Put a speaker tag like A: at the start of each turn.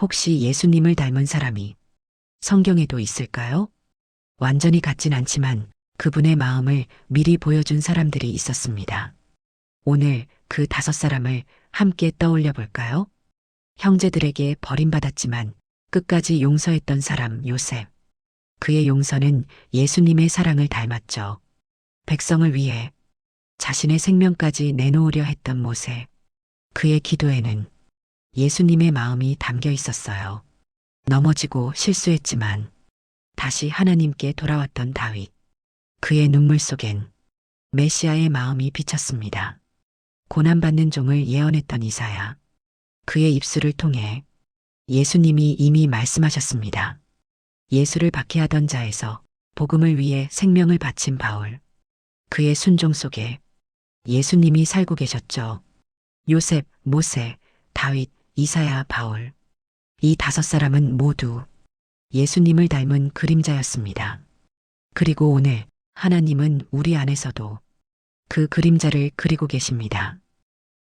A: 혹시 예수님을 닮은 사람이 성경에도 있을까요? 완전히 같진 않지만 그분의 마음을 미리 보여준 사람들이 있었습니다. 오늘 그 다섯 사람을 함께 떠올려 볼까요? 형제들에게 버림받았지만 끝까지 용서했던 사람 요셉. 그의 용서는 예수님의 사랑을 닮았죠. 백성을 위해 자신의 생명까지 내놓으려 했던 모세. 그의 기도에는 예수님의 마음이 담겨 있었어요. 넘어지고 실수했지만 다시 하나님께 돌아왔던 다윗. 그의 눈물 속엔 메시아의 마음이 비쳤습니다. 고난받는 종을 예언했던 이사야. 그의 입술을 통해 예수님이 이미 말씀하셨습니다. 예수를 박해하던 자에서 복음을 위해 생명을 바친 바울. 그의 순종 속에 예수님이 살고 계셨죠. 요셉, 모세, 다윗, 이사야, 바울. 이 다섯 사람은 모두 예수님을 닮은 그림자였습니다. 그리고 오늘 하나님은 우리 안에서도 그 그림자를 그리고 계십니다.